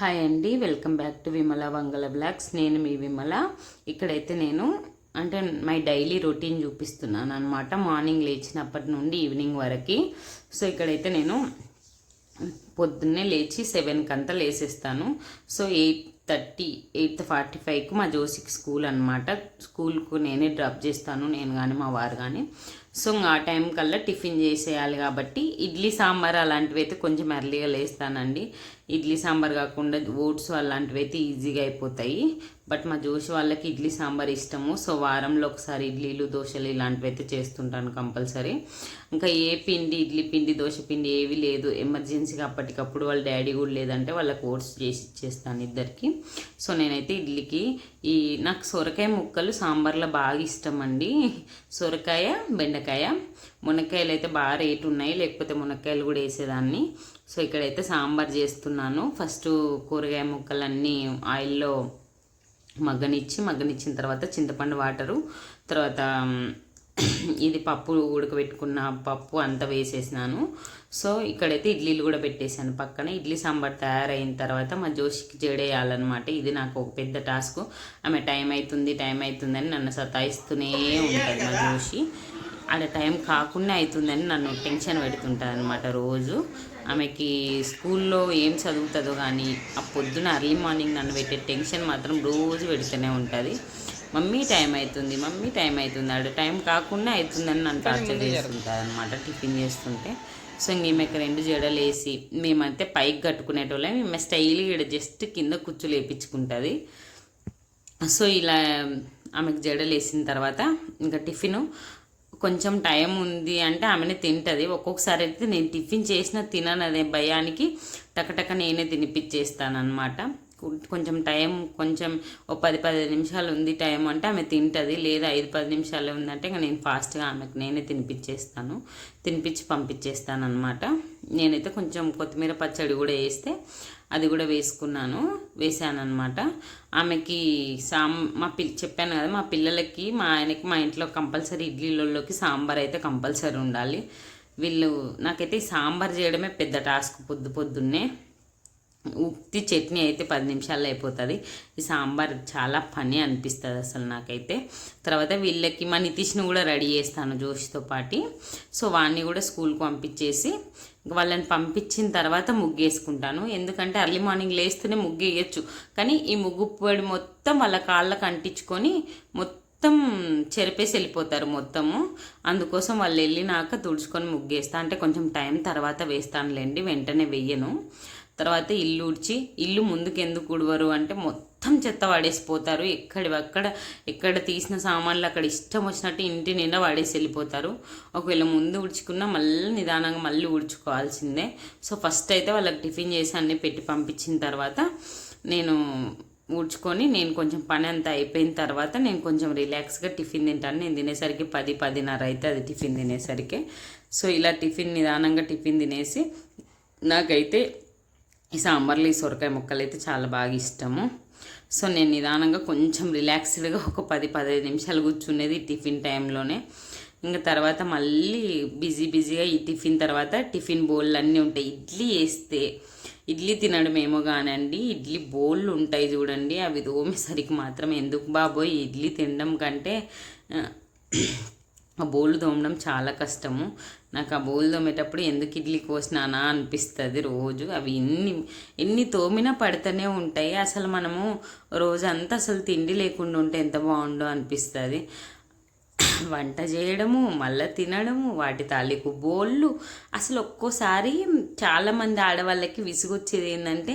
Hi అండి welcome back to Vimala Vangala blogs. నేను మీ విమల. ఇక్కడైతే నేను అంటే మై డైలీ రొటీన్ చూపిస్తున్నాను అనమాట మార్నింగ్ లేచినప్పటి నుండి ఈవినింగ్ వరకు. సో ఇక్కడైతే నేను పొద్దున్నే లేచి సెవెన్కి అంతా లేసేస్తాను. So eight thirty eight forty ఫైవ్కి మా జోసికి స్కూల్ అనమాట స్కూల్కు నేనే డ్రాప్ చేస్తాను నేను కానీ మా వారు కానీ సో ఇంకా ఆ టైం కల్లా టిఫిన్ చేసేయాలి కాబట్టి ఇడ్లీ సాంబార్ అలాంటివి అయితే కొంచెం ఎర్లీగా లేస్తానండి. ఇడ్లీ సాంబార్ కాకుండా ఓట్స్ అలాంటివి అయితే ఈజీగా అయిపోతాయి. బట్ మా జోష్ వాళ్ళకి ఇడ్లీ సాంబార్ ఇష్టము. సో వారంలో ఒకసారి ఇడ్లీలు దోశలు ఇలాంటివి అయితే చేస్తుంటాను కంపల్సరీ. ఇంకా ఏ పిండి ఇడ్లీ పిండి దోశ పిండి ఏవి లేదు. ఎమర్జెన్సీగా అప్పటికప్పుడు వాళ్ళ డాడీ కూడా లేదంటే వాళ్ళకి ఓట్స్ చేసి ఇచ్చేస్తాను ఇద్దరికి. సో నేనైతే ఇడ్లీకి ఈ నాకు సొరకాయ ముక్కలు సాంబార్లో బాగా ఇష్టం అండి సొరకాయ బెండకాయ. మునక్కాయలు అయితే బాగా రేటు ఉన్నాయి. లేకపోతే మునక్కాయలు కూడా వేసేదాన్ని. సో ఇక్కడైతే సాంబార్ చేస్తున్నాను. ఫస్ట్ కూరగాయ ముక్కలన్నీ ఆయిల్లో మగ్గనిచ్చి మగ్గనిచ్చిన తర్వాత చింతపండు వాటరు తర్వాత ఇది పప్పు ఉడకబెట్టుకున్న పప్పు అంతా వేసేసినాను. సో ఇక్కడైతే ఇడ్లీలు కూడా పెట్టేశాను పక్కన. ఇడ్లీ సాంబార్ తయారైన తర్వాత మా జోషికి జడేయాలన్నమాట. ఇది నాకు ఒక పెద్ద టాస్క్. ఆమె టైం అవుతుంది టైం అవుతుందని నన్ను సతాయిస్తూనే ఉంటుంది మా జోషి. ఆడ టైం కాకుండా అవుతుందని నన్ను టెన్షన్ పెడుతుంటుంది అనమాట రోజు. ఆమెకి స్కూల్లో ఏం చదువుతుందో కానీ ఆ పొద్దున అర్లీ మార్నింగ్ నన్ను పెట్టే టెన్షన్ మాత్రం రోజు పెడుతూనే ఉంటుంది. మమ్మీ టైం అవుతుంది మమ్మీ టైం అవుతుంది ఆడ టైం కాకుండా అవుతుందని నన్ను టార్చర్ చేస్తుంటుంది అనమాట టిఫిన్ చేస్తుంటే. సో ఇంక ఈమెకి రెండు జడలు వేసి మేమైతే పైకి కట్టుకునేటోళ్ళం. ఈమె స్టైల్గా ఇక్కడ జస్ట్ కింద కుచ్చులు వేయించుకుంటుంది సో ఇలా ఆమెకు జడలు వేసిన తర్వాత ఇంకా టిఫిన్ కొంచెం టైం ఉంది అంటే ఆమెనే తింటుంది. ఒక్కొక్కసారి అయితే నేను టిఫిన్ చేసినా తినను అదే భయానికి టకటక నేనే తినిపించేస్తానమాట కొంచెం టైం కొంచెం ఓ పది పదిహేను నిమిషాలు ఉంది టైం అంటే ఆమె తింటుంది. లేదా ఐదు పది నిమిషాలు ఉందంటే ఇంకా నేను ఫాస్ట్గా ఆమెకు నేనే తినిపించేస్తాను తినిపించి పంపించేస్తాను అనమాట నేనైతే కొంచెం కొత్తిమీర పచ్చడి కూడా వేస్తే అది కూడా వేసుకున్నాను వేసాను ఆమెకి సాం మా పిల్ చెప్పాను కదా మా పిల్లలకి మా ఆయనకి మా ఇంట్లో కంపల్సరీ ఇడ్లీలలోకి సాంబార్ అయితే కంపల్సరీ ఉండాలి. వీళ్ళు నాకైతే ఈ సాంబార్ చేయడమే పెద్ద టాస్క్ పొద్దు పొద్దున్నే. ఉత్తి చట్నీ అయితే పది నిమిషాల్లో అయిపోతుంది. ఈ సాంబార్ చాలా పని అనిపిస్తుంది అసలు నాకైతే. తర్వాత వీళ్ళకి మా నితీష్ని కూడా రెడీ చేస్తాను జోష్తో పాటి. సో వాడిని కూడా స్కూల్కి పంపించేసి వాళ్ళని పంపించిన తర్వాత ముగ్గు వేసుకుంటాను ఎందుకంటే అర్లీ మార్నింగ్ లేస్తూనే ముగ్గు వేయచ్చు. కానీ ఈ ముగ్గు పొడి మొత్తం వాళ్ళ కాళ్ళకు అంటించుకొని మొత్తం చెరిపేసి వెళ్ళిపోతారు మొత్తము. అందుకోసం వాళ్ళు వెళ్ళినాక తుడుచుకొని ముగ్గేస్తా. అంటే కొంచెం టైం తర్వాత వేస్తానులేండి వెంటనే వెయ్యను తర్వాత ఇల్లు ఊడ్చి ఇల్లు ముందుకు ఎందుకు ఉడవరు అంటే మొత్తం చెత్త పడేసిపోతారు ఎక్కడి అక్కడ ఎక్కడ తీసిన సామాన్లు అక్కడ ఇష్టం వచ్చినట్టు ఇంటి నిండా పడేసి వెళ్ళిపోతారు. ఒకవేళ ముందు ఉడుచుకున్నా మళ్ళీ నిదానంగా మళ్ళీ ఉడుచుకోవాల్సిందే సో ఫస్ట్ అయితే వాళ్ళకి టిఫిన్ చేసి అన్నీ పెట్టి పంపించిన తర్వాత నేను ఊడ్చుకొని నేను కొంచెం పని అంతా అయిపోయిన తర్వాత నేను కొంచెం రిలాక్స్గా టిఫిన్ తింటాను. నేను తినేసరికి పది పదిన్నర అయితే అది టిఫిన్ తినేసరికి. సో ఇలా టిఫిన్ నిదానంగా టిఫిన్ తినేసి నాకైతే ఈ సాంబార్లో ఈ సొరకాయ ముక్కలు అయితే చాలా బాగా ఇష్టము. సో నేను నిదానంగా కొంచెం రిలాక్స్డ్గా ఒక పది పదిహేను నిమిషాలు కూర్చునేది టిఫిన్ టైంలోనే. ఇంకా తర్వాత మళ్ళీ బిజీ బిజీగా ఈ టిఫిన్ తర్వాత టిఫిన్ బౌళ్ళు అన్నీ ఉంటాయి. ఇడ్లీ వేస్తే ఇడ్లీ తినడం ఏమో కానండి ఇడ్లీ బౌళ్ళు ఉంటాయి చూడండి అవి దోమేసరికి మాత్రం ఎందుకు బాబోయ్ ఇడ్లీ తినడం కంటే ఆ బౌళ్ళు తోమడం చాలా కష్టము. నాకు ఆ బౌల్ తోమేటప్పుడు ఎందుకు ఇడ్లీ కోసినానా అనిపిస్తుంది రోజు. అవి ఎన్ని ఎన్ని తోమినా పడుతూనే ఉంటాయి. అసలు మనము రోజంతా అసలు తిండి లేకుండా ఉంటే ఎంత బాగుండో అనిపిస్తుంది. వంట చేయడము మళ్ళీ తినడము వాటి తాలూకు బోళ్ళు. అసలు ఒక్కోసారి చాలామంది ఆడవాళ్ళకి విసుగొచ్చేది ఏంటంటే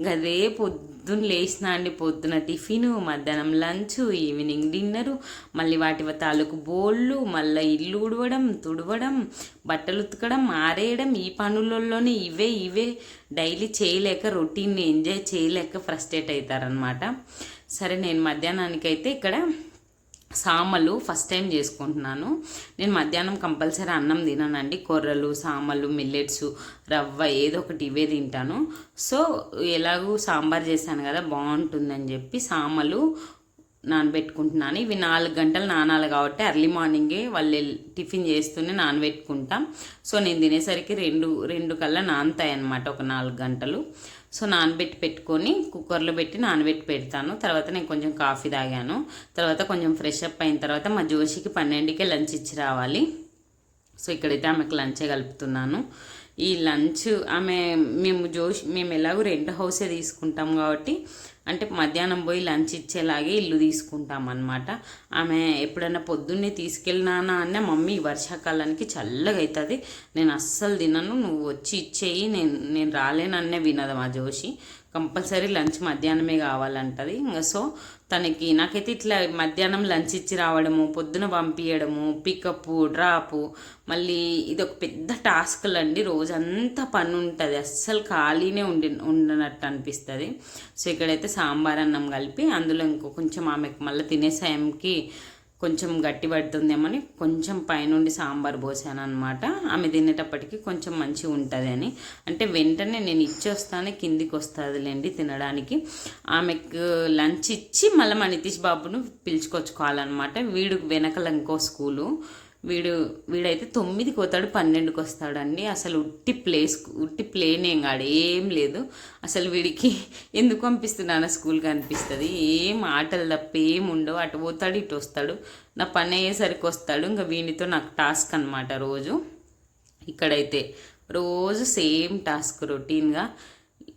గదే పొద్దున్న లేచినా అండి పొద్దున టిఫిను మధ్యాహ్నం లంచ్ ఈవినింగ్ డిన్నరు మళ్ళీ వాటి తాలూకు బోళ్ళు మళ్ళీ ఇల్లు ఉడవడం తుడవడం బట్టలు ఉతకడం ఆరేయడం ఈ పనులలోనే ఇవే ఇవే డైలీ చేయలేక రొటీన్ని ఎంజాయ్ చేయలేక ఫ్రస్ట్రేట్ అవుతారనమాట సరే నేను మధ్యాహ్నానికైతే ఇక్కడ సామలు ఫస్ట్ టైం చేసుకుంటున్నాను. నేను మధ్యాహ్నం కంపల్సరీ అన్నం తినానండి. కొర్రలు సామలు మిల్లెట్స్ రవ్వ ఏదో ఒకటి ఇవే తింటాను. సో ఎలాగూ సాంబార్ చేశాను కదా బాగుంటుందని చెప్పి సామలు నానబెట్టుకుంటున్నాను. ఇవి నాలుగు గంటలు నానాలి కాబట్టి ఎర్లీ మార్నింగే వాళ్ళు టిఫిన్ చేస్తూనే నానబెట్టుకుంటాం. సో నేను తినేసరికి రెండు రెండు కల్లా నానతాయి అన్నమాట ఒక నాలుగు గంటలు. సో నానబెట్టి పెట్టుకొని కుక్కర్లో పెట్టి నానబెట్టి పెడతాను. తర్వాత నేను కొంచెం కాఫీ తాగాను. తర్వాత కొంచెం ఫ్రెష్ అప్ అయిన తర్వాత మా జోషికి పన్నెండుకే లంచ్ ఇచ్చి రావాలి. సో ఇక్కడైతే ఆమెకు లంచే కలుపుతున్నాను. ఈ లంచ్ ఆమె మేము జోష్ మేము ఎలాగో రెంట్ హౌసే తీసుకుంటాం కాబట్టి అంటే మధ్యాహ్నం పోయి లంచ్ ఇచ్చేలాగే ఇల్లు తీసుకుంటాం అనమాట ఆమె ఎప్పుడైనా పొద్దున్నే తీసుకెళ్ళినానా అన్న మమ్మీ వర్షాకాలానికి చల్లగా అవుతుంది నేను అస్సలు తినను నువ్వు వచ్చి ఇచ్చేయి నేను నేను రాలేనన్నే వినదు మా జోషి. కంపల్సరీ లంచ్ మధ్యాహ్నమే కావాలంటది. ఇంకా సో తనకి నాకైతే ఇట్లా మధ్యాహ్నం లంచ్ ఇచ్చి రావడము పొద్దున పంపించడము పికప్ డ్రాపు మళ్ళీ ఇది ఒక పెద్ద టాస్క్లు అండి రోజంతా పని ఉంటుంది అస్సలు ఖాళీనే ఉండి ఉండనట్టు అనిపిస్తుంది. సో ఇక్కడైతే సాంబార్ అన్నం కలిపి అందులో ఇంకో కొంచెం ఆమెకు మళ్ళీ తినే సమయంకి కొంచెం గట్టి పడుతుందేమని కొంచెం పైనుండి సాంబార్ పోసాను అనమాట ఆమె తినేటప్పటికి కొంచెం మంచిగా ఉంటుంది అని. అంటే వెంటనే నేను ఇచ్చేస్తానే కిందికి వస్తుందిలేండి తినడానికి. ఆమెకు లంచ్ ఇచ్చి మళ్ళీ మా నితీష్ బాబును పిలుచుకొచ్చుకోవాలన్నమాట. వీడు వెనకల ఇంకో స్కూలు. వీడు వీడైతే తొమ్మిదికి పోతాడు పన్నెండుకి వస్తాడండి అసలు ఉట్టి ప్లేస్ ఉట్టి ప్లేన్ ఏం కాడు ఏం లేదు. అసలు వీడికి ఎందుకు పంపిస్తున్నాను స్కూల్కి అనిపిస్తుంది. ఏం ఆటలు తప్ప ఏం ఉండవు. అటు పోతాడు ఇటు వస్తాడు. నా పని అయ్యేసరికి వస్తాడు. ఇంకా వీనితో నాకు టాస్క్ అనమాట రోజు. ఇక్కడైతే రోజు సేమ్ టాస్క్ రొటీన్గా.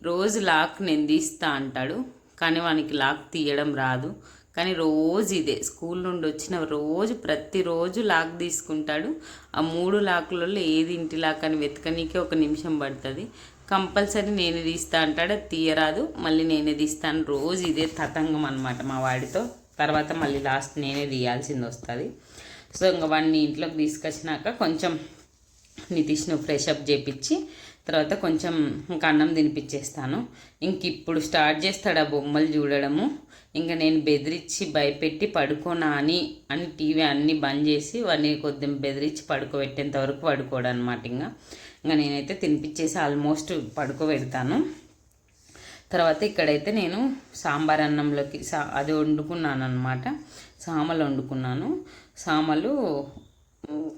రోజు లాక్ నేను తీస్తా అంటాడు. కానీ వానికి లాక్ తీయడం రాదు. కానీ రోజు ఇదే. స్కూల్ నుండి వచ్చిన రోజు ప్రతిరోజు లాక్ తీసుకుంటాడు. ఆ మూడు లాక్లలో ఏది ఇంటి లాక్ అని వెతకనీకే ఒక నిమిషం పడుతుంది. కంపల్సరీ నేనే తీస్తా అంటాడు. తీయరాదు. మళ్ళీ నేనే తీస్తాను రోజు ఇదే తతంగం అనమాట మా వాడితో. తర్వాత మళ్ళీ లాస్ట్ నేనే తీయాల్సింది వస్తుంది. సో ఇంకా వాడిని ఇంట్లోకి తీసుకొచ్చినాక కొంచెం నితీష్ను ఫ్రెష్ అప్ చేపించి తర్వాత కొంచెం ఇంకా అన్నం తినిపించేస్తాను ఇంక ఇప్పుడు స్టార్ట్ చేస్తాడు ఆ బొమ్మలు చూడడము. ఇంకా నేను బెదిరించి భయపెట్టి పడుకోనా అని అని టీవీ అన్నీ బంద్ చేసి వాడిని కొద్దిగా బెదిరించి పడుకోబెట్టేంత వరకు పడుకోడు అనమాట ఇంకా. ఇంకా నేనైతే తినిపించేసి ఆల్మోస్ట్ పడుకోబెడతాను. తర్వాత ఇక్కడైతే నేను సాంబార్ అన్నంలోకి సా అది వండుకున్నాను అనమాట సామలు వండుకున్నాను. సామలు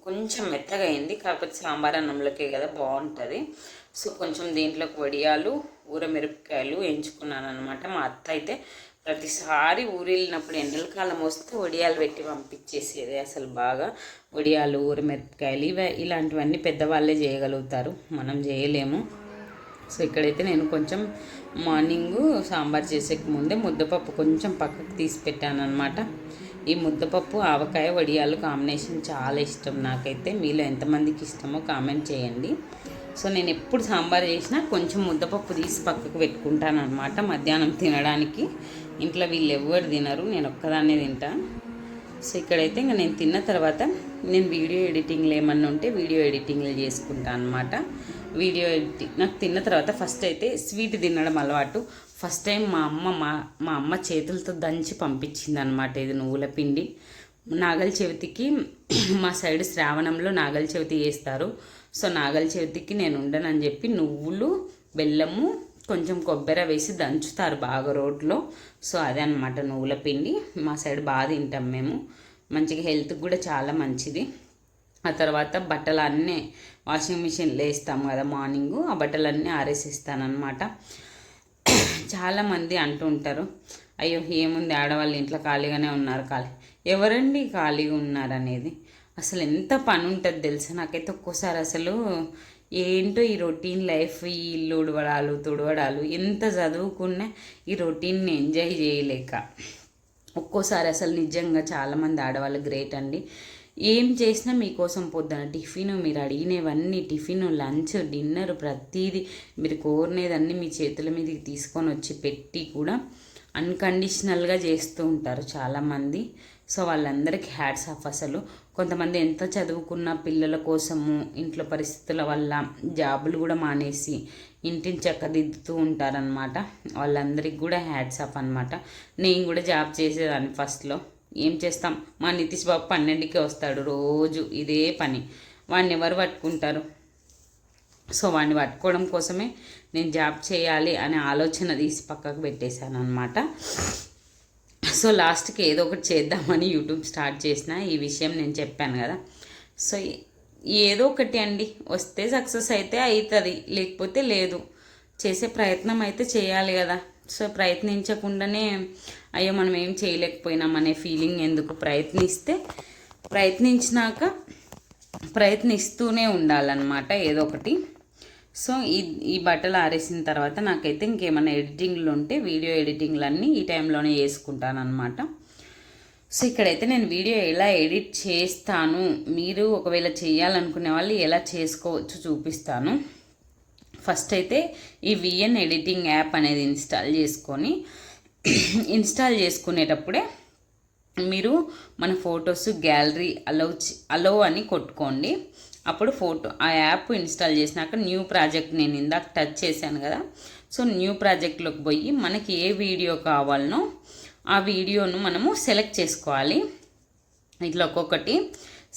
కొంచెం మెత్తగా అయింది కాకపోతే సాంబార్ అన్నంలోకే కదా బాగుంటుంది. సో కొంచెం దీంట్లోకి వడియాలు ఊరమిరపకాయలు ఎంచుకున్నాను అనమాట మా అత్త అయితే ప్రతిసారి ఊరు వెళ్ళినప్పుడు ఎండలకాలం వస్తే వడియాలు పెట్టి పంపించేసేది అసలు బాగా. వడియాలు ఊరమిరపకాయలు ఇవి ఇలాంటివన్నీ పెద్దవాళ్ళే చేయగలుగుతారు. మనం చేయలేము. సో ఇక్కడైతే నేను కొంచెం మార్నింగ్ సాంబార్ చేసే ముందే ముద్దపప్పు కొంచెం పక్కకు తీసి పెట్టాను అనమాట ఈ ముద్దపప్పు ఆవకాయ వడియాలు కాంబినేషన్ చాలా ఇష్టం నాకైతే. మీలో ఎంతమందికి ఇష్టమో కామెంట్ చేయండి. సో నేను ఎప్పుడు సాంబార్ చేసినా కొంచెం ముద్దపప్పు తీసి పక్కకు పెట్టుకుంటాను అనమాట మధ్యాహ్నం తినడానికి. ఇంట్లో వీళ్ళు ఎవ్వరు తినరు నేను ఒక్కదాన్నే తింటా. సో ఇక్కడైతే ఇంకా నేను తిన్న తర్వాత నేను వీడియో ఎడిటింగ్లు ఏమన్నా ఉంటే వీడియో ఎడిటింగ్లు చేసుకుంటాను అనమాట వీడియో ఎడిటింగ్ నాకు తిన్న తర్వాత ఫస్ట్ అయితే స్వీట్ తినడం అలవాటు. ఫస్ట్ టైం మా అమ్మ మా మా అమ్మ చేతులతో దంచి పంపించింది అనమాట ఇది నువ్వుల పిండి. నాగల చవితికి మా సైడ్ శ్రావణంలో నాగల చవితి చేస్తారు. సో నాగల చవితికి నేను ఉండనని చెప్పి నువ్వులు బెల్లము కొంచెం కొబ్బరి వేసి దంచుతారు బాగా రోడ్లో సో అదే అనమాట నువ్వుల పిండి. మా సైడ్ బాగా తింటాం మేము. మంచిగా హెల్త్కి కూడా చాలా మంచిది. ఆ తర్వాత బట్టలు అన్నీ వాషింగ్ మిషన్లో వేస్తాం కదా మార్నింగు. ఆ బట్టలన్నీ ఆరేసిస్తానమాట చాలామంది అంటూ ఉంటారు అయ్యో ఏముంది? ఆడవాళ్ళు ఇంట్లో ఖాళీగానే ఉన్నారు ఖాళీ. ఎవరండి ఖాళీగా ఉన్నారు అనేది అసలు ఎంత పని ఉంటుంది తెలుసా? నాకైతే ఒక్కోసారి అసలు ఏంటో ఈ రొటీన్ లైఫ్ ఈ ఇల్లు ఉడవడాలు తుడవడాలు ఎంత చదువుకున్నా ఈ రొటీన్ని ఎంజాయ్ చేయలేక. ఒక్కోసారి అసలు నిజంగా చాలామంది ఆడవాళ్ళు గ్రేట్ అండి. ఏం చేసినా మీకోసం పొద్దున టిఫిన్ మీరు అడిగినవన్నీ టిఫిన్ లంచ్ డిన్నర్ ప్రతీది మీరు కోరినదన్నీ మీ చేతుల మీదకి తీసుకొని వచ్చి పెట్టి కూడా అన్కండిషనల్గా చేస్తూ ఉంటారు చాలామంది. సో వాళ్ళందరికీ హ్యాట్స్ ఆఫ్ అసలు. కొంతమంది ఎంత చదువుకున్న పిల్లల కోసము ఇంట్లో పరిస్థితుల వల్ల జాబులు కూడా మానేసి ఇంటిని చక్కదిద్దుతూ ఉంటారనమాట వాళ్ళందరికీ కూడా హ్యాట్స్ ఆఫ్ అనమాట నేను కూడా జాబ్ చేసేదాన్ని ఫస్ట్లో ఏం చేస్తాం? మా నితీష్ బాబు పన్నెండుకే వస్తాడు రోజు ఇదే పని. వాడిని ఎవరు పట్టుకుంటారు? సో వాడిని పట్టుకోవడం కోసమే నేను జాబ్ చేయాలి అనే ఆలోచన తీసి పక్కకు పెట్టేశాను అనమాట సో లాస్ట్కి ఏదో ఒకటి చేద్దామని యూట్యూబ్ స్టార్ట్ చేసిన ఈ విషయం నేను చెప్పాను కదా. సో ఏదో ఒకటి అండి. వస్తే సక్సెస్ అయితే అవుతుంది లేకపోతే లేదు. చేసే ప్రయత్నం అయితే చేయాలి కదా. సో ప్రయత్నించకుండానే అయ్యో మనం ఏం చేయలేకపోయినాం అనే ఫీలింగ్ ఎందుకు ప్రయత్నిస్తే ప్రయత్నించినాక ప్రయత్నిస్తూనే ఉండాలన్నమాట ఏదో ఒకటి. సో ఈ ఈ బట్టలు ఆరేసిన తర్వాత నాకైతే ఇంకేమైనా ఎడిటింగ్లు ఉంటే వీడియో ఎడిటింగ్లన్నీ ఈ టైంలోనే చేసుకుంటాను అనమాట సో ఇక్కడైతే నేను వీడియో ఎలా ఎడిట్ చేస్తాను మీరు ఒకవేళ చేయాలనుకునే వాళ్ళు ఎలా చేసుకోవచ్చు చూపిస్తాను. ఫస్ట్ అయితే ఈ విఎన్ ఎడిటింగ్ యాప్ అనేది ఇన్స్టాల్ చేసుకొని ఇన్స్టాల్ చేసుకునేటప్పుడే మీరు మన ఫొటోస్ గ్యాలరీ అలౌ అలౌ అని కొట్టుకోండి. అప్పుడు ఫోటో ఆ యాప్ ఇన్స్టాల్ చేసినాక న్యూ ప్రాజెక్ట్ నేను ఇందాక టచ్ చేశాను కదా. సో న్యూ ప్రాజెక్ట్లోకి పోయి మనకి ఏ వీడియో కావాలనో ఆ వీడియోను మనము సెలెక్ట్ చేసుకోవాలి. ఇట్లా ఒక్కొక్కటి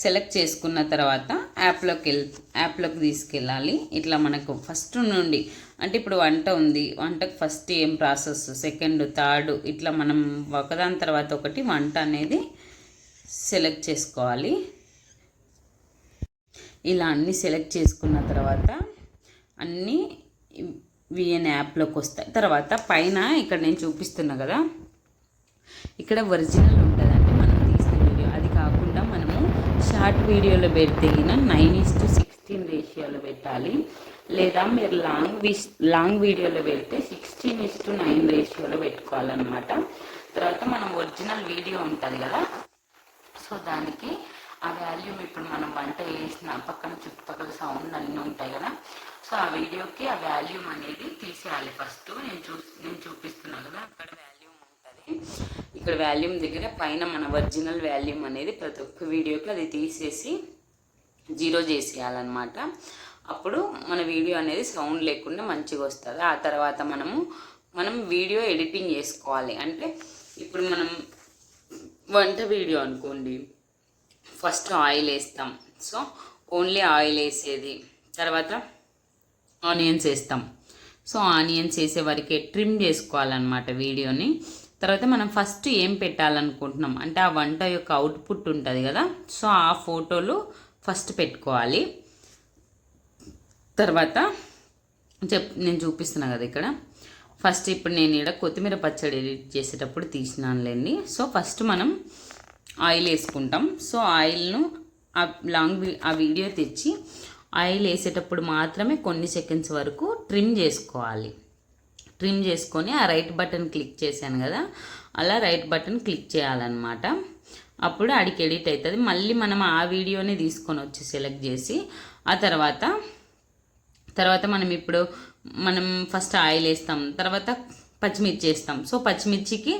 సెలెక్ట్ చేసుకున్న తర్వాత యాప్లోకి వెళ్ యాప్లోకి తీసుకెళ్ళాలి. ఇట్లా మనకు ఫస్ట్ నుండి అంటే ఇప్పుడు వంట ఉంది. వంటకు ఫస్ట్ ఏం ప్రాసెస్? సెకండ్ థర్డ్ ఇట్లా మనం ఒకదాని తర్వాత ఒకటి వంట అనేది సెలెక్ట్ చేసుకోవాలి. ఇలా అన్నీ సెలెక్ట్ చేసుకున్న తర్వాత అన్నీ విఎన్ యాప్లోకి వస్తాయి. తర్వాత పైన ఇక్కడ నేను చూపిస్తున్నా కదా ఇక్కడ ఒరిజినల్ ఉంటుందండి మనం తీసిన వీడియో. అది కాకుండా మనము షార్ట్ వీడియోలో పెడితే నైన్ ఇస్ టు సిక్స్టీన్ రేషియోలో పెట్టాలి. లేదా మీరు లాంగ్ విస్ లాంగ్ వీడియోలో పెడితే సిక్స్టీన్ ఇస్ టు నైన్ రేషియోలో పెట్టుకోవాలన్నమాట. తర్వాత మనం ఒరిజినల్ వీడియో ఉంటుంది కదా సో దానికి ఆ వాల్యూమ్ ఇప్పుడు మనం వంట వేసిన పక్కన చుట్టుపక్కల సౌండ్ అన్నీ ఉంటాయి కదా. సో ఆ వీడియోకి ఆ వాల్యూమ్ అనేది తీసేయాలి ఫస్ట్ నేను చూ నేను చూపిస్తున్నా కదా అక్కడ వాల్యూమ్ ఉంటుంది. ఇక్కడ వాల్యూమ్ దగ్గర పైన మన ఒరిజినల్ వాల్యూమ్ అనేది ప్రతి ఒక్క వీడియోకి అది తీసేసి జీరో చేసేయాలన్నమాట. అప్పుడు మన వీడియో అనేది సౌండ్ లేకుండా మంచిగా వస్తుంది. ఆ తర్వాత మనము మనం వీడియో ఎడిటింగ్ చేసుకోవాలి. అంటే ఇప్పుడు మనం వంట వీడియో అనుకోండి. ఫస్ట్ ఆయిల్ వేస్తాం. సో ఓన్లీ ఆయిల్ వేసేది. తర్వాత ఆనియన్స్ వేస్తాం. సో ఆనియన్స్ వేసే వరకే ట్రిమ్ చేసుకోవాలన్నమాట వీడియోని. తర్వాత మనం ఫస్ట్ ఏం పెట్టాలనుకుంటున్నాం? అంటే ఆ వంట యొక్క అవుట్పుట్ ఉంటుంది కదా? సో ఆ ఫోటోలు ఫస్ట్ పెట్టుకోవాలి. తర్వాత చెప్ నేను చూపిస్తున్నా కదా ఇక్కడ. ఫస్ట్ ఇప్పుడు నేను ఇక్కడ కొత్తిమీర పచ్చడి ఎడిట్ చేసేటప్పుడు తీసినానులేండి. సో ఫస్ట్ మనం ఆయిల్ వేసుకుంటాం. సో ఆయిల్ను ఆ లాంగ్ ఆ వీడియో తెచ్చి ఆయిల్ వేసేటప్పుడు మాత్రమే కొన్ని సెకండ్స్ వరకు ట్రిమ్ చేసుకోవాలి. ట్రిమ్ చేసుకొని ఆ రైట్ బటన్ క్లిక్ చేశాను కదా అలా రైట్ బటన్ క్లిక్ చేయాలన్నమాట. అప్పుడు అడికి ఎడిట్ అవుతుంది. మళ్ళీ మనం ఆ వీడియోని తీసుకొని వచ్చి సెలెక్ట్ చేసి ఆ తర్వాత తర్వాత మనం ఇప్పుడు మనం ఫస్ట్ ఆయిల్ వేస్తాం. తర్వాత పచ్చిమిర్చి వేస్తాం. సో పచ్చిమిర్చికి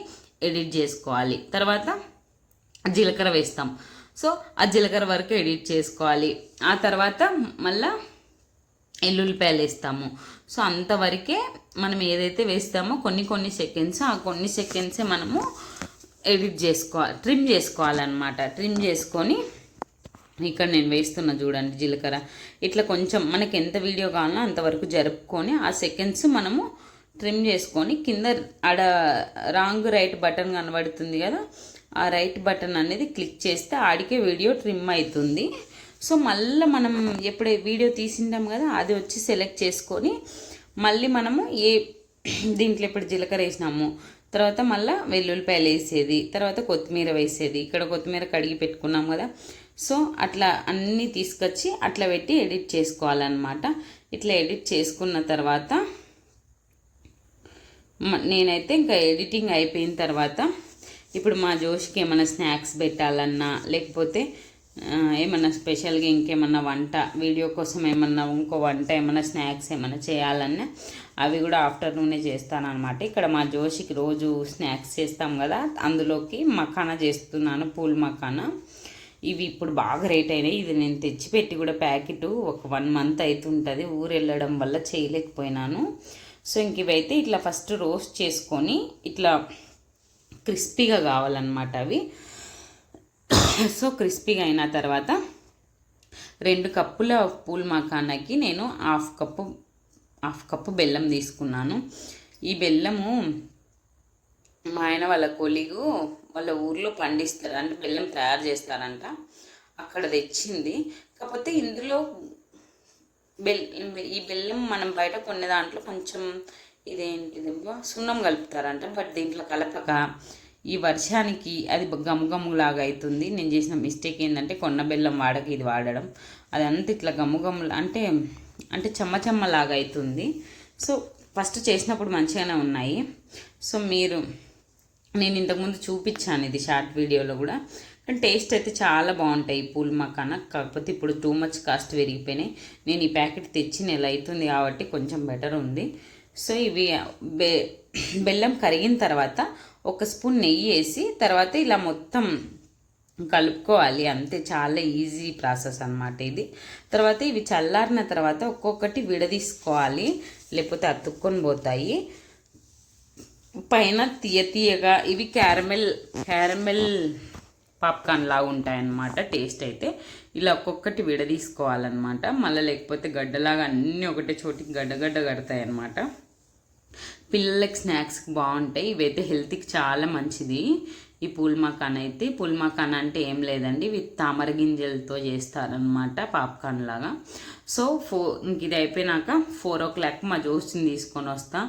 ఎడిట్ చేసుకోవాలి. తర్వాత జీలకర్ర వేస్తాం. సో ఆ జీలకర్ర వరకు ఎడిట్ చేసుకోవాలి. ఆ తర్వాత మళ్ళా ఎల్లుల్లిపాయలు వేస్తాము. సో అంతవరకే మనం ఏదైతే వేస్తామో కొన్ని కొన్ని సెకండ్స్ ఆ కొన్ని సెకండ్సే మనము ఎడిట్ చేసుకోవాలి ట్రిమ్ చేసుకోవాలన్నమాట. ట్రిమ్ చేసుకొని ఇక్కడ నేను వేస్తున్నా చూడండి జీలకర్ర. ఇట్లా కొంచెం మనకి ఎంత వీడియో కావాలో అంతవరకు జరుపుకొని ఆ సెకండ్స్ మనము ట్రిమ్ చేసుకొని కింద ఆడ రాంగ్ రైట్ బటన్ కనబడుతుంది కదా ఆ రైట్ బటన్ అనేది క్లిక్ చేస్తే ఆడికే వీడియో ట్రిమ్ అవుతుంది. సో మళ్ళీ మనం ఎప్పుడే వీడియో తీసింటాం కదా అది వచ్చి సెలెక్ట్ చేసుకొని మళ్ళీ మనము ఏ దీంట్లో ఇప్పుడు జీలకర్ర వేసినాము తర్వాత మళ్ళీ వెల్లుల్లిపాయలు వేసేది తర్వాత కొత్తిమీర వేసేది ఇక్కడ కొత్తిమీర కడిగి పెట్టుకున్నాం కదా. సో అట్లా అన్నీ తీసుకొచ్చి అట్లా పెట్టి ఎడిట్ చేసుకోవాలన్నమాట. ఇట్లా ఎడిట్ చేసుకున్న తర్వాత నేనైతే ఇంకా ఎడిటింగ్ అయిపోయిన తర్వాత ఇప్పుడు మా జోష్కి ఏమైనా స్నాక్స్ పెట్టాలన్నా లేకపోతే ఏమన్నా స్పెషల్గా ఇంకేమన్నా వంట వీడియో కోసం ఏమన్నా ఇంకో వంట ఏమన్నా స్నాక్స్ ఏమన్నా చేయాలన్నా అవి కూడా ఆఫ్టర్నూనే చేస్తానమాట ఇక్కడ మా జోషికి రోజు స్నాక్స్ చేస్తాం కదా అందులోకి మఖానా చేస్తున్నాను పూల్ మఖానా. ఇవి ఇప్పుడు బాగా రేట్ అయినాయి. ఇది నేను తెచ్చిపెట్టి కూడా ప్యాకెట్ ఒక వన్ మంత్ అవుతుంటుంది ఊరు వెళ్ళడం వల్ల చేయలేకపోయినాను. సో ఇంక ఇవైతే ఇట్లా ఫస్ట్ రోస్ట్ చేసుకొని ఇట్లా క్రిస్పీగా కావాలన్నమాట అవి. సో క్రిస్పీగా అయిన తర్వాత రెండు కప్పుల పూల్ మకానాకి నేను హాఫ్ కప్పు హాఫ్ కప్పు బెల్లం తీసుకున్నాను. ఈ బెల్లము మా ఆయన వాళ్ళ కొలిగు వాళ్ళ ఊర్లో పండిస్తారు అంటే బెల్లం తయారు చేస్తారంట. అక్కడ తెచ్చింది. కాకపోతే ఇందులో బెల్ ఈ బెల్లం మనం బయట కొనే దాంట్లో కొంచెం ఇదేంటిదేమో సున్నం కలుపుతారంట. బట్ దీంట్లో కలపక ఈ వర్షానికి అది గమ్ముగమ్ములాగా అవుతుంది నేను చేసిన మిస్టేక్ ఏంటంటే కొన్న బెల్లం వాడక ఇది వాడడం. అది అంత ఇట్లా గమ్ముగమ్ము అంటే అంటే చెమ్మ చెమ్మలాగా అవుతుంది సో ఫస్ట్ చేసినప్పుడు మంచిగానే ఉన్నాయి. సో మీరు నేను ఇంతకుముందు చూపించాను ఇది షార్ట్ వీడియోలో కూడా. కానీ టేస్ట్ అయితే చాలా బాగుంటాయి పూల్ మకాన కాకపోతే ఇప్పుడు టూ మచ్ కాస్ట్ పెరిగిపోయినాయి. నేను ఈ ప్యాకెట్ తెచ్చి నెల అవుతుంది కాబట్టి కొంచెం బెటర్ ఉంది. సో ఇవి బె బెల్లం కరిగిన తర్వాత ఒక స్పూన్ నెయ్యి వేసి తర్వాత ఇలా మొత్తం కలుపుకోవాలి. అంతే చాలా ఈజీ ప్రాసెస్ అనమాట ఇది. తర్వాత ఇవి చల్లారిన తర్వాత ఒక్కొక్కటి విడదీసుకోవాలి లేకపోతే అతుక్కొని పోతాయి. పైన తీయ తీయగా ఇవి క్యారమెల్ క్యారమెల్ పాప్కార్న్ లాగా ఉంటాయన్నమాట టేస్ట్ అయితే. ఇలా ఒక్కొక్కటి విడదీసుకోవాలన్నమాట. మళ్ళీ లేకపోతే గడ్డలాగా అన్నీ ఒకటే చోటికి గడ్డగడ్డ కడతాయి అన్నమాట. పిల్లలకి స్నాక్స్కి బాగుంటాయి ఇవైతే హెల్త్కి చాలా మంచిది. ఈ పూల్ అయితే పూల్ అంటే ఏం లేదండి. విత్ తామర గింజలతో చేస్తారనమాట పాప్కార్న్ లాగా. సో ఫోర్ ఇది అయిపోయినాక ఫోర్ ఓ క్లాక్ మా జోషిని తీసుకొని వస్తా.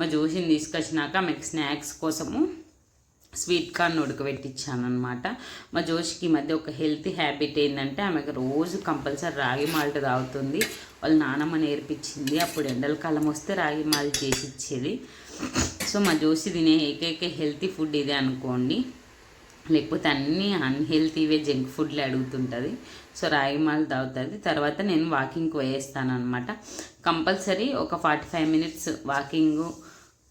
మా జోషిని తీసుకొచ్చినాక మీకు స్నాక్స్ కోసము స్వీట్ కార్న్ ఉడకబెట్టించానమాట మా జోషికి మధ్య ఒక హెల్తీ హ్యాబిట్ ఏంటంటే ఆమెకు రోజు కంపల్సరీ రాగి మాల్ట్ తాగుతుంది. వాళ్ళ నానమ్మ నేర్పించింది. అప్పుడు ఎండల కాలం వస్తే రాగి మాది చేసి ఇచ్చేది సో మా జోసి తినే ఏకైక హెల్తీ ఫుడ్ ఇదే అనుకోండి. లేకపోతే అన్నీ అన్హెల్తీవే జంక్ ఫుడ్లు అడుగుతుంటుంది. సో రాగిమాలు తాగుతుంది. తర్వాత నేను వాకింగ్కి పోయేస్తాను అనమాట కంపల్సరీ ఒక ఫార్టీ ఫైవ్ మినిట్స్ వాకింగ్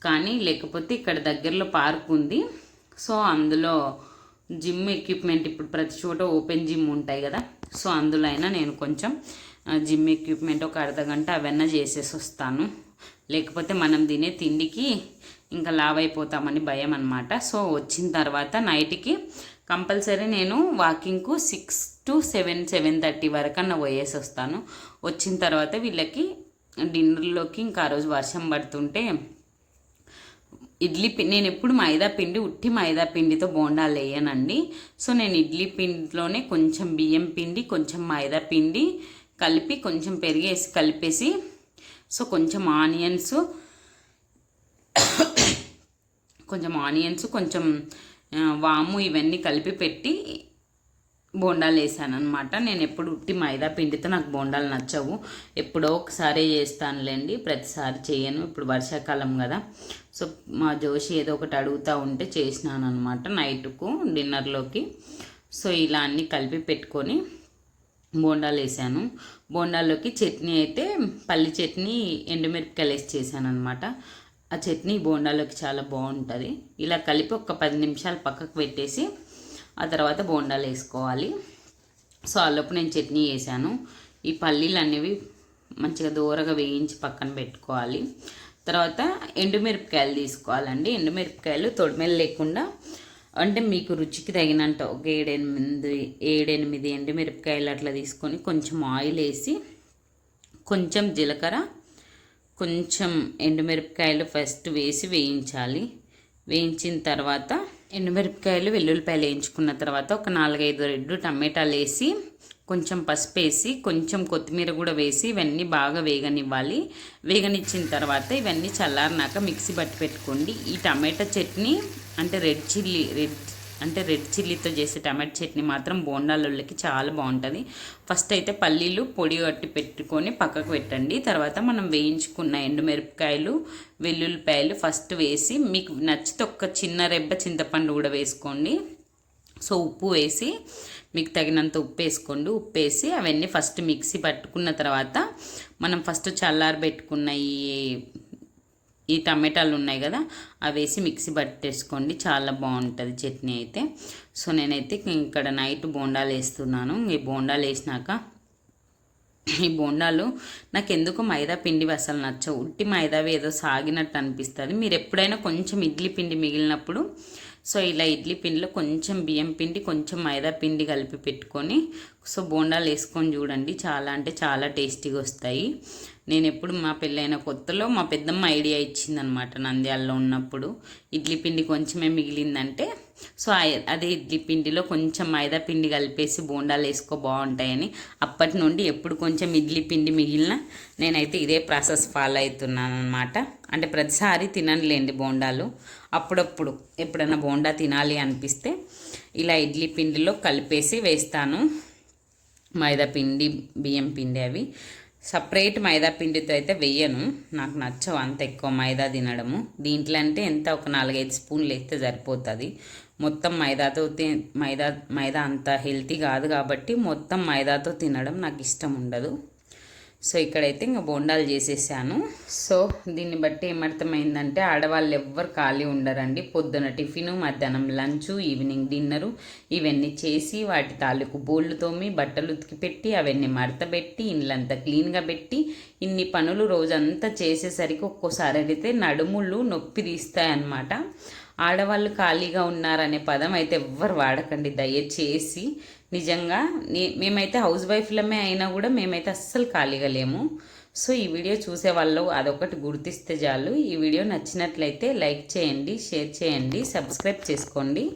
కానీ లేకపోతే ఇక్కడ దగ్గరలో పార్క్ ఉంది. సో అందులో జిమ్ ఎక్విప్మెంట్ ఇప్పుడు ప్రతి చోట ఓపెన్ జిమ్ ఉంటాయి కదా. సో అందులో అయినా నేను కొంచెం జిమ్ ఎక్విప్మెంట్ ఒక అర్ధ గంట అవన్నీ చేసేసి వస్తాను. లేకపోతే మనం తినే తిండికి ఇంకా లావ్ అయిపోతామని భయం అనమాట సో వచ్చిన తర్వాత నైట్కి కంపల్సరీ నేను వాకింగ్కు six to seven seven thirty వరకు అన్న పోయేసి వస్తాను. వచ్చిన తర్వాత వీళ్ళకి డిన్నర్లోకి ఇంకా ఆ రోజు వర్షం పడుతుంటే ఇడ్లీ పిండి నేను ఎప్పుడు మైదా పిండి ఉట్టి మైదా పిండితో బోండాలు వేయనండి సో నేను ఇడ్లీ పిండిలోనే కొంచెం బియ్యం పిండి కొంచెం మైదా పిండి కలిపి కొంచెం పెరిగేసి కలిపేసి సో కొంచెం ఆనియన్స్ కొంచెం ఆనియన్స్ కొంచెం వాము ఇవన్నీ కలిపి పెట్టి బోండాలు వేసాను అనమాట నేను ఎప్పుడు ఉట్టి మైదా పిండితో నాకు బోండాలు నచ్చవు. ఎప్పుడో ఒకసారి చేస్తానులేండి ప్రతిసారి చేయను. ఇప్పుడు వర్షాకాలం కదా సో మా జోషి ఏదో ఒకటి అడుగుతూ ఉంటే చేసినాను అనమాట నైట్కు డిన్నర్లోకి. సో ఇలా అన్నీ కలిపి పెట్టుకొని బోండాలు వేసాను బోండాల్లోకి చట్నీ అయితే పల్లి చట్నీ ఎండుమిరపకాయలు వేసి చేశాను అనమాట ఆ చట్నీ బోండాలోకి చాలా బాగుంటుంది. ఇలా కలిపి ఒక పది నిమిషాలు పక్కకు పెట్టేసి ఆ తర్వాత బోండాలు వేసుకోవాలి. సో అల్లపు నేను చట్నీ వేసాను. ఈ పల్లీలు అనేవి మంచిగా దూరగా వేయించి పక్కన పెట్టుకోవాలి. తర్వాత ఎండుమిరపకాయలు తీసుకోవాలండి. ఎండుమిరపకాయలు తొడిమెలు లేకుండా అంటే మీకు రుచికి తగినంత ఒక ఏడెనిమిది ఏడెనిమిది ఎండుమిరపకాయలు అట్లా తీసుకొని కొంచెం ఆయిల్ వేసి కొంచెం జీలకర్ర కొంచెం ఎండుమిరపకాయలు ఫస్ట్ వేసి వేయించాలి. వేయించిన తర్వాత ఎండుమిరపకాయలు వెల్లుల్లిపాయలు వేయించుకున్న తర్వాత ఒక నాలుగైదు రెడ్డు టమాటాలు వేసి కొంచెం పసుపు వేసి కొంచెం కొత్తిమీర కూడా వేసి ఇవన్నీ బాగా వేగనివ్వాలి. వేగనిచ్చిన తర్వాత ఇవన్నీ చల్లారినాక మిక్సీ పట్టి పెట్టుకోండి. ఈ టమాటా చట్నీ అంటే రెడ్ చిల్లీ రెడ్ అంటే రెడ్ చిల్లీతో చేసే టమాటో చట్నీ మాత్రం బోండాలకి చాలా బాగుంటుంది. ఫస్ట్ అయితే పల్లీలు పొడి కట్టి పెట్టుకొని పక్కకు పెట్టండి. తర్వాత మనం వేయించుకున్న ఎండుమిరపకాయలు వెల్లుల్లిపాయలు ఫస్ట్ వేసి మీకు నచ్చితే ఒక చిన్న రెబ్బ చింతపండు కూడా వేసుకోండి. సో ఉప్పు వేసి మీకు తగినంత ఉప్పు వేసుకోండి. ఉప్పు వేసి అవన్నీ ఫస్ట్ మిక్సీ పట్టుకున్న తర్వాత మనం ఫస్ట్ చల్లారి పెట్టుకున్న ఈ ఈ టమాటాలు ఉన్నాయి కదా అవి వేసి మిక్సీ పట్టేసుకోండి. చాలా బాగుంటుంది చట్నీ అయితే. సో నేనైతే ఇక్కడ నైట్ బోండాలు వేస్తున్నాను. ఈ బోండాలు వేసినాక ఈ బోండాలు నాకు ఎందుకు మైదా పిండి అసలు నచ్చవు. ఉట్టి మైదావి ఏదో సాగినట్టు అనిపిస్తుంది. మీరు ఎప్పుడైనా కొంచెం ఇడ్లీ పిండి మిగిలినప్పుడు సో ఇలా ఇడ్లీ పిండిలో కొంచెం బియ్యం పిండి కొంచెం మైదా పిండి కలిపి పెట్టుకొని సో బోండాలు వేసుకొని చూడండి. చాలా అంటే చాలా టేస్టీగా వస్తాయి. నేను ఎప్పుడు మా పెళ్ళైన కొత్తలో మా పెద్దమ్మ ఐడియా ఇచ్చిందనమాట నంద్యాలలో ఉన్నప్పుడు. ఇడ్లీ పిండి కొంచెమే మిగిలిందంటే సో అదే ఇడ్లీ పిండిలో కొంచెం మైదా పిండి కలిపేసి బోండాలు వేసుకో బాగుంటాయని అప్పటి నుండి ఎప్పుడు కొంచెం ఇడ్లీ పిండి మిగిలిన నేనైతే ఇదే ప్రాసెస్ ఫాలో అవుతున్నాను అనమాట అంటే ప్రతిసారి తిననులేండి బోండాలు. అప్పుడప్పుడు ఎప్పుడైనా బోండా తినాలి అనిపిస్తే ఇలా ఇడ్లీ పిండిలో కలిపేసి వేస్తాను. మైదా పిండి బియ్యం పిండి అవి. సపరేట్ మైదా పిండితో అయితే వెయ్యను. నాకు నచ్చవు అంత ఎక్కువ మైదా తినడము. దీంట్లో అంటే ఎంత? ఒక నాలుగైదు స్పూన్లు వేస్తే సరిపోతుంది. మొత్తం మైదాతో తి- మైదా మైదా అంత హెల్తీ కాదు కాబట్టి మొత్తం మైదాతో తినడం నాకు ఇష్టం ఉండదు. సో ఇక్కడైతే ఇంకా బోండాలు చేసేసాను. సో దీన్ని బట్టి ఏమర్థమైందంటే ఆడవాళ్ళు ఎవ్వరు ఖాళీ ఉండరండి. పొద్దున టిఫిను మధ్యాహ్నం లంచ్ ఈవినింగ్ డిన్నరు ఇవన్నీ చేసి వాటి తాలూకు బోళ్ళు తోమి బట్టలు ఉతికి పెట్టి అవన్నీ మడతపెట్టి ఇండ్లంతా క్లీన్గా పెట్టి ఇన్ని పనులు రోజంతా చేసేసరికి ఒక్కోసారి అయితే నడుములు నొప్పి తీస్తాయన్నమాట. ఆడవాళ్ళు ఖాళీగా ఉన్నారనే పదం అయితే ఎవ్వరు వాడకండి. దయచేసి నిజంగా నే- మేమైతే హౌస్ వైఫ్లమే అయినా కూడా మేమైతే అస్సలు ఖాళీగా లేము. సో ఈ వీడియో చూసే వాళ్ళు అదొకటి గుర్తిస్తే చాలు. ఈ వీడియో నచ్చినట్లయితే లైక్ చేయండి షేర్ చేయండి సబ్స్క్రైబ్ చేసుకోండి.